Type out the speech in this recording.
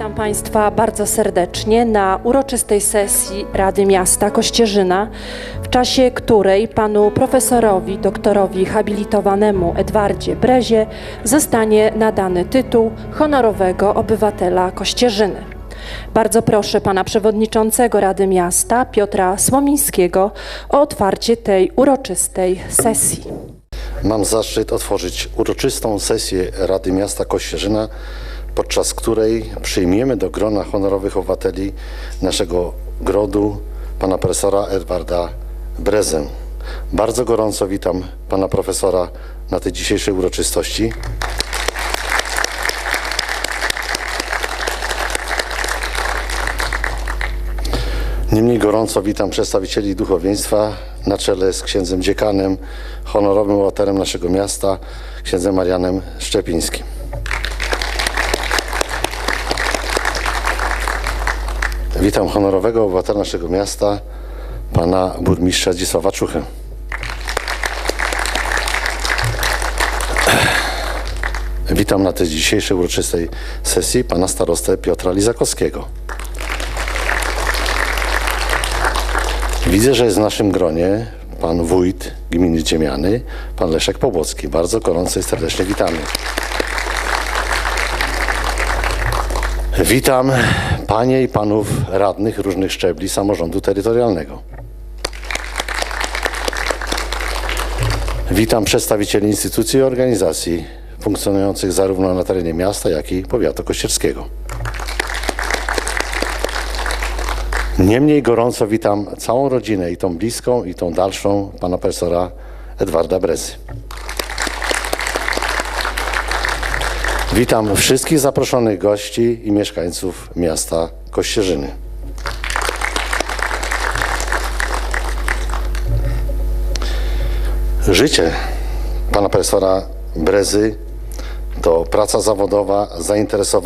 Witam Państwa bardzo serdecznie na uroczystej sesji Rady Miasta Kościerzyna, w czasie której panu profesorowi, doktorowi habilitowanemu Edwardzie Brezie zostanie nadany tytuł honorowego obywatela Kościerzyny. Bardzo proszę pana przewodniczącego Rady Miasta Piotra Słomińskiego o otwarcie tej uroczystej sesji. Mam zaszczyt otworzyć uroczystą sesję Rady Miasta Kościerzyna, podczas której przyjmiemy do grona honorowych obywateli naszego grodu pana profesora Edwarda Brezę. Bardzo gorąco witam pana profesora na tej dzisiejszej uroczystości. Niemniej gorąco witam przedstawicieli duchowieństwa na czele z księdzem dziekanem, honorowym obywatelem naszego miasta, księdzem Marianem Szczepińskim. Witam honorowego obywatela naszego miasta, pana burmistrza Zdzisława Czuchę. Witam na tej dzisiejszej uroczystej sesji pana starostę Piotra Lizakowskiego. Widzę, że jest w naszym gronie pan wójt gminy Ziemiany, pan Leszek Pobłocki. Bardzo gorąco i serdecznie witamy. Witam panie i panów radnych różnych szczebli samorządu terytorialnego. Witam przedstawicieli instytucji i organizacji funkcjonujących zarówno na terenie miasta, jak i powiatu kościerskiego. Niemniej gorąco witam całą rodzinę, i tą bliską, i tą dalszą, pana profesora Edwarda Brezy. Witam wszystkich zaproszonych gości i mieszkańców miasta Kościerzyny. Życie pana profesora Brezy to praca zawodowa, zainteresowanie